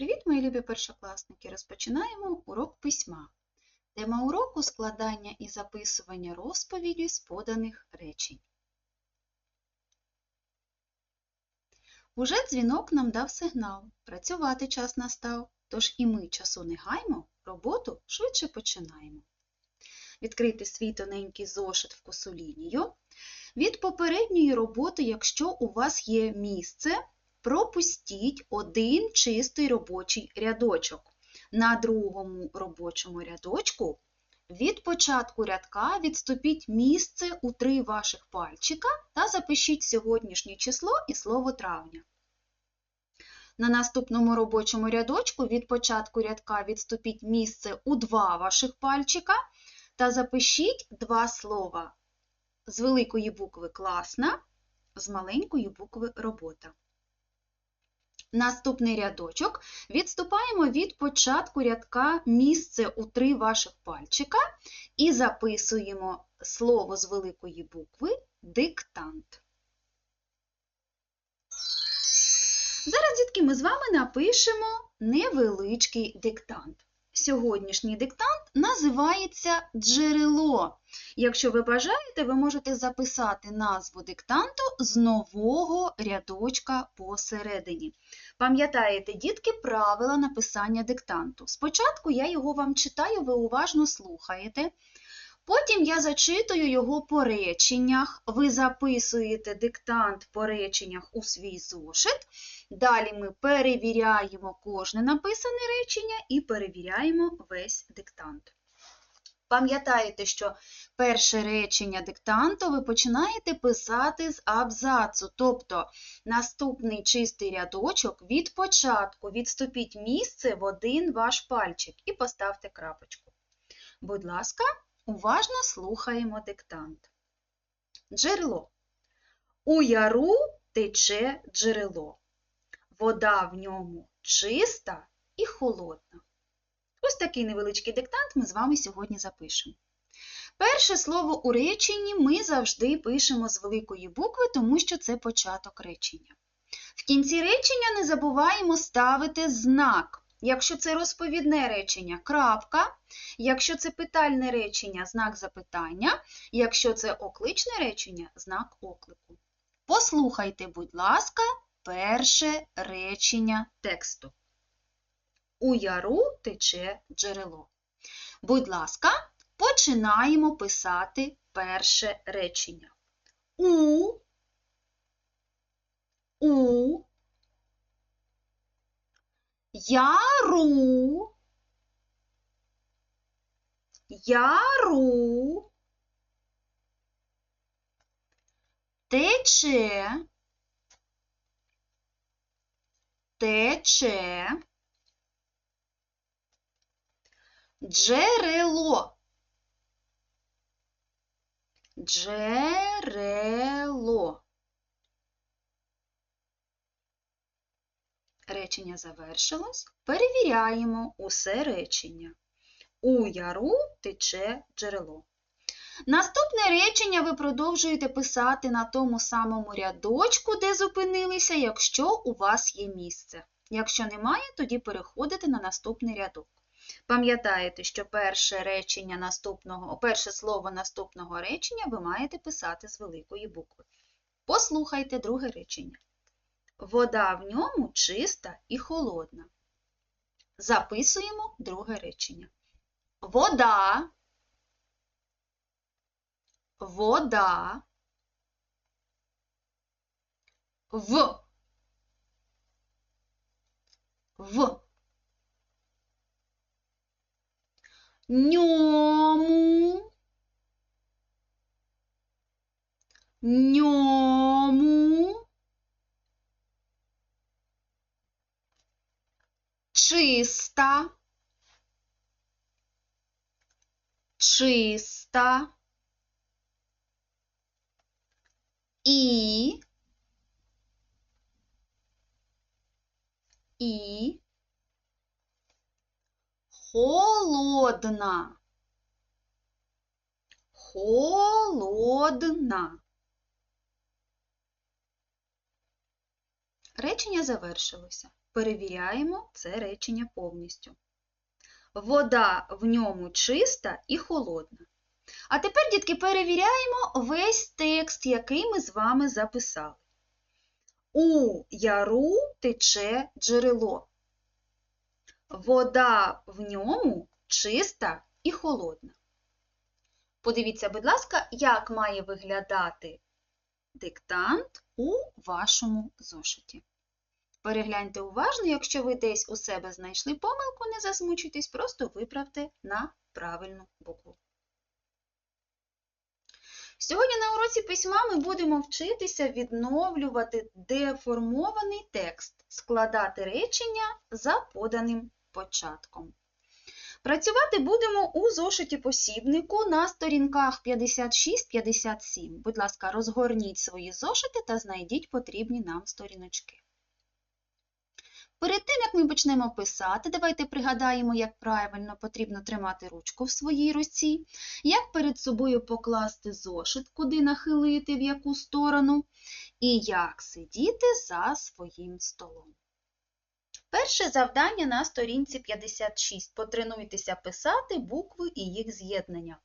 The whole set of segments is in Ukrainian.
Привіт, мої любі першокласники! Розпочинаємо урок письма. Тема уроку складання і записування розповіді з поданих речень. Уже дзвінок нам дав сигнал. Працювати час настав, тож і ми часу не гаймо, роботу швидше починаємо. Відкрити свій тоненький зошит в косу лінію. Від попередньої роботи, якщо у вас є місце, пропустіть один чистий робочий рядочок. На другому робочому рядочку від початку рядка відступіть місце у три ваших пальчика та запишіть сьогоднішнє число і слово травня. На наступному робочому рядочку від початку рядка відступіть місце у два ваших пальчика та запишіть два слова з великої букви класна, з маленької букви робота. Наступний рядочок відступаємо від початку рядка місце у три ваших пальчика і записуємо слово з великої букви диктант. Зараз, дітки, ми з вами напишемо невеличкий диктант. Сьогоднішній диктант називається джерело. Якщо ви бажаєте, ви можете записати назву диктанту з нового рядочка посередині. Пам'ятаєте, дітки, правила написання диктанту. Спочатку я його вам читаю, ви уважно слухаєте. Потім я зачитую його по реченнях, ви записуєте диктант по реченнях у свій зошит. Далі ми перевіряємо кожне написане речення і перевіряємо весь диктант. Пам'ятаєте, що перше речення диктанту ви починаєте писати з абзацу, тобто наступний чистий рядочок від початку відступіть місце в один ваш пальчик і поставте крапочку. Будь ласка, уважно слухаємо диктант. Джерело. У яру тече джерело. Вода в ньому чиста і холодна. Ось такий невеличкий диктант ми з вами сьогодні запишемо. Перше слово у реченні ми завжди пишемо з великої букви, тому що це початок речення. В кінці речення не забуваємо ставити знак. Якщо це розповідне речення крапка, якщо це питальне речення знак запитання, якщо це окличне речення знак оклику. Послухайте, будь ласка, перше речення тексту. У яру тече джерело. Будь ласка, починаємо писати перше речення. У, у, яру, яру, тече, тече, джерело, джерело. Речення завершилось. Перевіряємо усе речення. У яру тече джерело. Наступне речення ви продовжуєте писати на тому самому рядочку, де зупинилися, якщо у вас є місце. Якщо немає, тоді переходите на наступний рядок. Пам'ятаєте, що перше речення наступного, перше слово наступного речення ви маєте писати з великої букви. Послухайте друге речення. Вода в ньому чиста і холодна. Записуємо друге речення. Вода, вода, в, в, ньому, ньому, чиста, чиста і, і холодна, холодна. Речення завершилося. Перевіряємо це речення повністю. Вода в ньому чиста і холодна. А тепер, дітки, перевіряємо весь текст, який ми з вами записали. У яру тече джерело. Вода в ньому чиста і холодна. Подивіться, будь ласка, як має виглядати диктант у вашому зошиті. Перегляньте уважно, якщо ви десь у себе знайшли помилку, не засмучуйтесь, просто виправте на правильну букву. Сьогодні на уроці письма ми будемо вчитися відновлювати деформований текст, складати речення за поданим початком. Працювати будемо у зошиті посібнику на сторінках 56-57. Будь ласка, розгорніть свої зошити та знайдіть потрібні нам сторіночки. Перед тим, як ми почнемо писати, давайте пригадаємо, як правильно потрібно тримати ручку в своїй руці, як перед собою покласти зошит, куди нахилити, в яку сторону, і як сидіти за своїм столом. Перше завдання на сторінці 56. Потренуйтеся писати букви і їх з'єднання.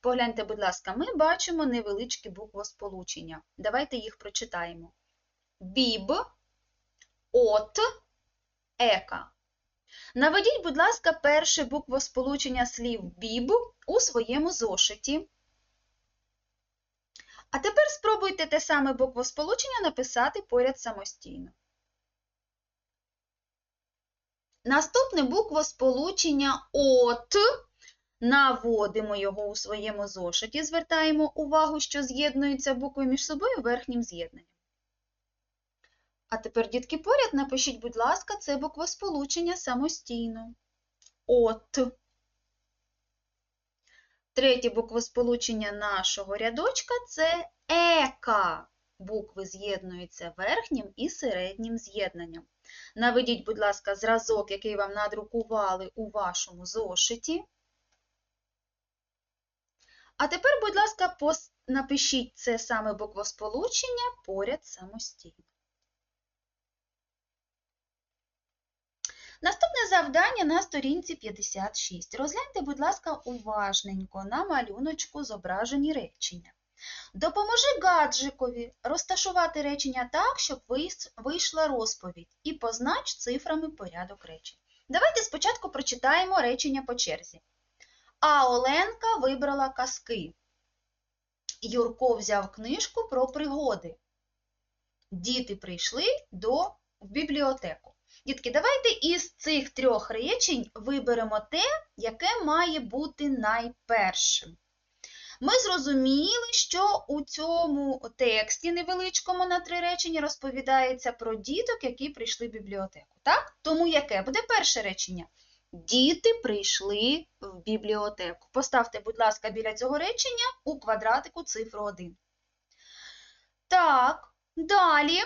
Погляньте, будь ласка, ми бачимо невеличкі буквосполучення. Давайте їх прочитаємо. Біб, от, ека. Наведіть, будь ласка, перше буквосполучення слів біб у своєму зошиті. А тепер спробуйте те саме буквосполучення написати поряд самостійно. Наступне буквосполучення от. Наводимо його у своєму зошиті, звертаємо увагу, що з'єднуються букви між собою верхнім з'єднанням. А тепер, дітки, поряд напишіть, будь ласка, це буквосполучення самостійно. От. Третє буквосполучення нашого рядочка це ека. Букви з'єднуються верхнім і середнім з'єднанням. Наведіть, будь ласка, зразок, який вам надрукували у вашому зошиті. А тепер, будь ласка, напишіть це саме буквосполучення поряд самостійно. Наступне завдання на сторінці 56. Розгляньте, будь ласка, уважненько на малюночку зображені речення. Допоможи гаджикові розташувати речення так, щоб вийшла розповідь, і познач цифрами порядок речень. Давайте спочатку прочитаємо речення по черзі. А Оленка вибрала казки. Юрко взяв книжку про пригоди. Діти прийшли до в бібліотеку. Дітки, давайте із цих трьох речень виберемо те, яке має бути найпершим. Ми зрозуміли, що у цьому тексті невеличкому на три речення розповідається про діток, які прийшли в бібліотеку. Так? Тому яке буде перше речення? Діти прийшли в бібліотеку. Поставте, будь ласка, біля цього речення у квадратику цифру 1. Так, далі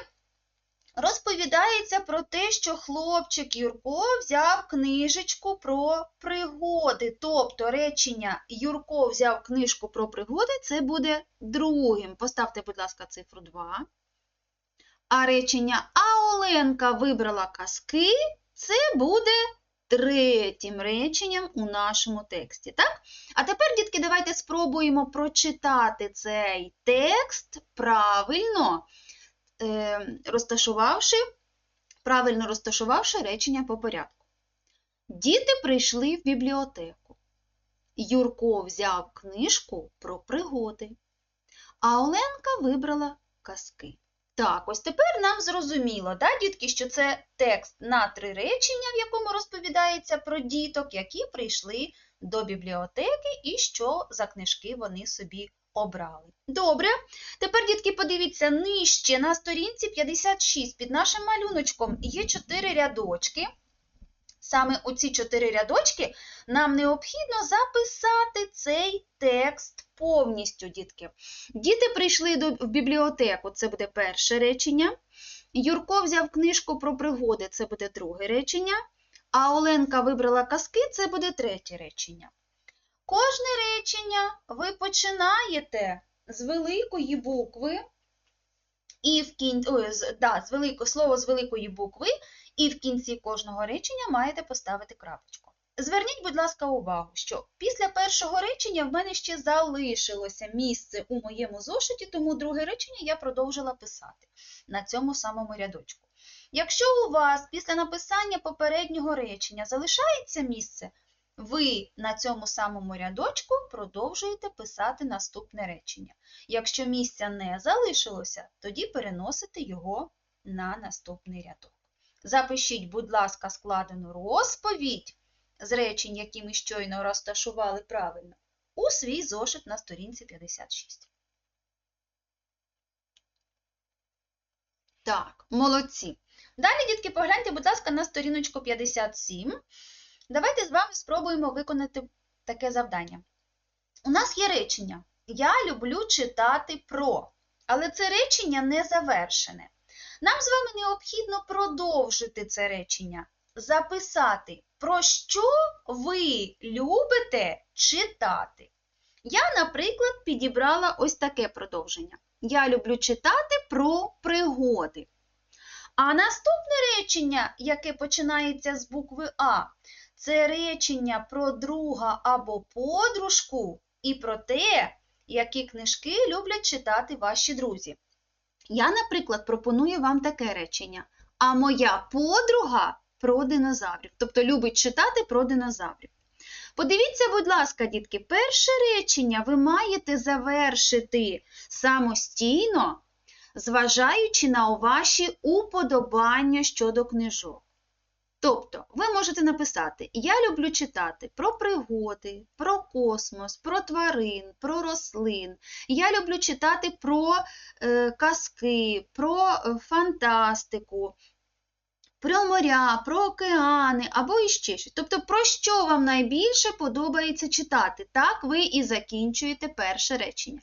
розповідається про те, що хлопчик Юрко взяв книжечку про пригоди. Тобто речення Юрко взяв книжку про пригоди це буде другим. Поставте, будь ласка, цифру 2. А речення А Оленка вибрала казки це буде третім реченням у нашому тексті. Так? А тепер, дітки, давайте спробуємо прочитати цей текст правильно. Е, розташувавши, правильно розташувавши речення по порядку. Діти прийшли в бібліотеку. Юрко взяв книжку про пригоди, а Оленка вибрала казки. Так, ось тепер нам зрозуміло, да, дітки, що це текст на три речення, в якому розповідається про діток, які прийшли до бібліотеки і що за книжки вони собі обрали. Добре. Тепер, дітки, подивіться, нижче на сторінці 56 під нашим малюночком є чотири рядочки. Саме у ці чотири рядочки нам необхідно записати цей текст повністю, дітки. Діти прийшли до, в бібліотеку, це буде перше речення. Юрко взяв книжку про пригоди, це буде друге речення. А Оленка вибрала казки, це буде третє речення. Кожне речення ви починаєте з великої букви, і в кін... Да, з велико... слово з великої букви, І в кінці кожного речення маєте поставити крапочку. Зверніть, будь ласка, увагу, що після першого речення в мене ще залишилося місце у моєму зошиті, тому друге речення я продовжила писати на цьому самому рядочку. Якщо у вас після написання попереднього речення залишається місце, ви на цьому самому рядочку продовжуєте писати наступне речення. Якщо місця не залишилося, тоді переносите його на наступний рядок. Запишіть, будь ласка, складену розповідь з речень, які ми щойно розташували правильно, у свій зошит на сторінці 56. Так, молодці. Далі, дітки, погляньте, будь ласка, на сторіночку 57. Давайте з вами спробуємо виконати таке завдання. У нас є речення. Я люблю читати про. Але це речення не завершене. Нам з вами необхідно продовжити це речення, записати, про що ви любите читати. Я, наприклад, підібрала ось таке продовження. Я люблю читати про пригоди. А наступне речення, яке починається з букви А, це речення про друга або подружку і про те, які книжки люблять читати ваші друзі. Я, наприклад, пропоную вам таке речення. А моя подруга про динозаврів. Тобто любить читати про динозаврів. Подивіться, будь ласка, дітки, перше речення ви маєте завершити самостійно, зважаючи на ваші уподобання щодо книжок. Тобто, ви можете написати: Я люблю читати про пригоди, про космос, про тварин, про рослин. Я люблю читати про е, казки, про е, фантастику, про моря, про океани або іще щось. Тобто, про що вам найбільше подобається читати? Так ви і закінчуєте перше речення.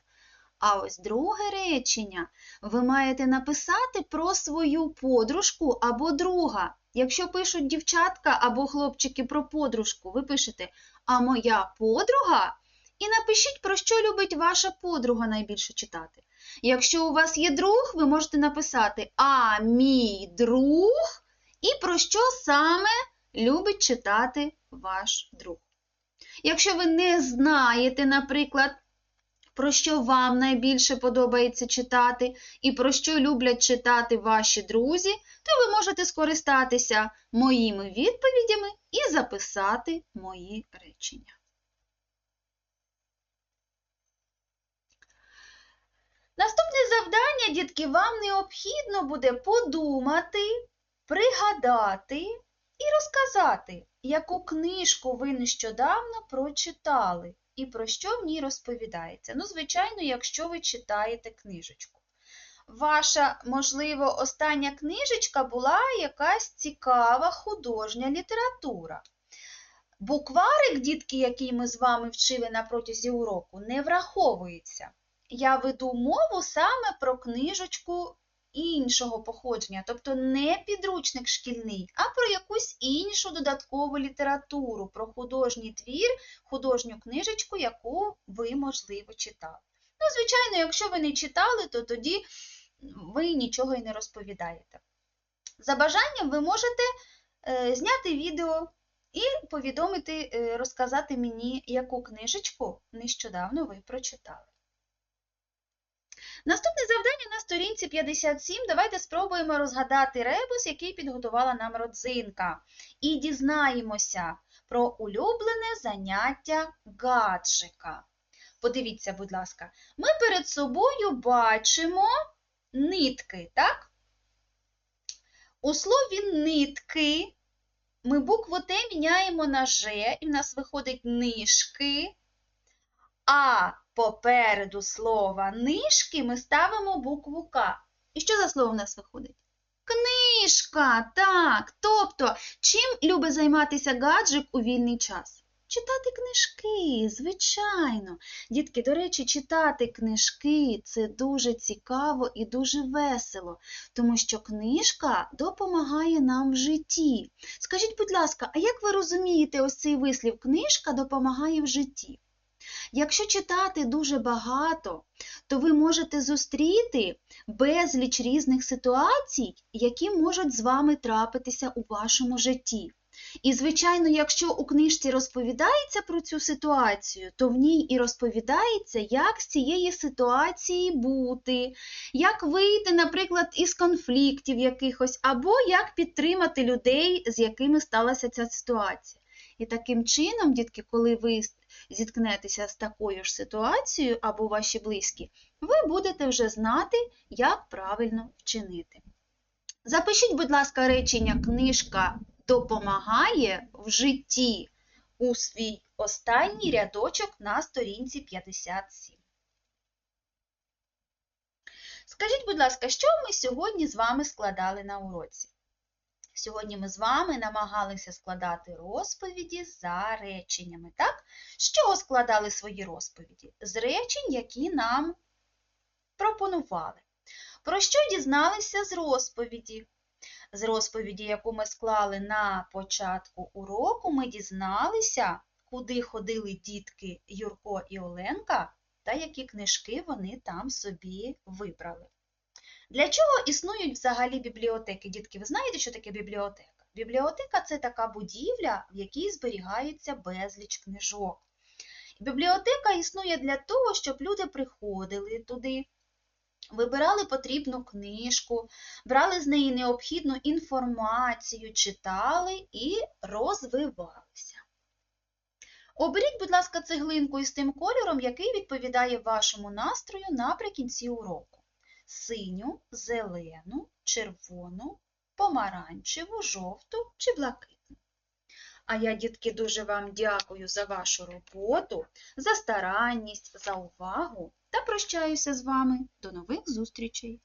А ось друге речення ви маєте написати про свою подружку або друга. Якщо пишуть дівчатка або хлопчики про подружку, ви пишете А моя подруга? І напишіть, про що любить ваша подруга найбільше читати. Якщо у вас є друг, ви можете написати А мій друг і про що саме любить читати ваш друг. Якщо ви не знаєте, наприклад, про що вам найбільше подобається читати і про що люблять читати ваші друзі, то ви можете скористатися моїми відповідями і записати мої речення. Наступне завдання, дітки, вам необхідно буде подумати, пригадати і розказати, яку книжку ви нещодавно прочитали і про що в ній розповідається. Ну, звичайно, якщо ви читаєте книжечку. Ваша, можливо, остання книжечка була якась цікава художня література. Букварик, дітки, який ми з вами вчили на протязі уроку, не враховується. Я веду мову саме про книжечку іншого походження, тобто не підручник шкільний, а про якусь іншу додаткову літературу, про художній твір, художню книжечку, яку ви, можливо, читали. Ну, звичайно, якщо ви не читали, то тоді ви нічого і не розповідаєте. За бажанням ви можете е, зняти відео і повідомити, е, розказати мені, яку книжечку нещодавно ви прочитали. Наступне завдання на сторінці 57. Давайте спробуємо розгадати ребус, який підготувала нам родзинка. І дізнаємося про улюблене заняття гаджика. Подивіться, будь ласка, ми перед собою бачимо нитки, так? У слові нитки ми букву Т міняємо на Ж, і в нас виходить нишки. А попереду слова нишки ми ставимо букву К. І що за слово в нас виходить? Книжка, так. Тобто, чим любить займатися гаджик у вільний час? Читати книжки, звичайно. Дітки, до речі, читати книжки це дуже цікаво і дуже весело, тому що книжка допомагає нам в житті. Скажіть, будь ласка, а як ви розумієте ось цей вислів книжка допомагає в житті? Якщо читати дуже багато, то ви можете зустріти безліч різних ситуацій, які можуть з вами трапитися у вашому житті. І, звичайно, якщо у книжці розповідається про цю ситуацію, то в ній і розповідається, як з цієї ситуації бути, як вийти, наприклад, із конфліктів якихось, або як підтримати людей, з якими сталася ця ситуація. І таким чином, дітки, коли ви зіткнетеся з такою ж ситуацією або ваші близькі, ви будете вже знати, як правильно вчинити. Запишіть, будь ласка, речення книжка допомагає в житті у свій останній рядочок на сторінці 57. Скажіть, будь ласка, що ми сьогодні з вами складали на уроці? Сьогодні ми з вами намагалися складати розповіді за реченнями, так? З чого складали свої розповіді? З речень, які нам пропонували. Про що дізналися з розповіді? З розповіді, яку ми склали на початку уроку, ми дізналися, куди ходили дітки Юрко і Оленка та які книжки вони там собі вибрали. Для чого існують взагалі бібліотеки? Дітки, ви знаєте, що таке бібліотека? Бібліотека це така будівля, в якій зберігається безліч книжок. Бібліотека існує для того, щоб люди приходили туди, вибирали потрібну книжку, брали з неї необхідну інформацію, читали і розвивалися. Оберіть, будь ласка, цеглинку із тим кольором, який відповідає вашому настрою наприкінці уроку синю, зелену, червону, помаранчеву, жовту чи блакитну. А я, дітки, дуже вам дякую за вашу роботу, за старанність, за увагу та прощаюся з вами. До нових зустрічей!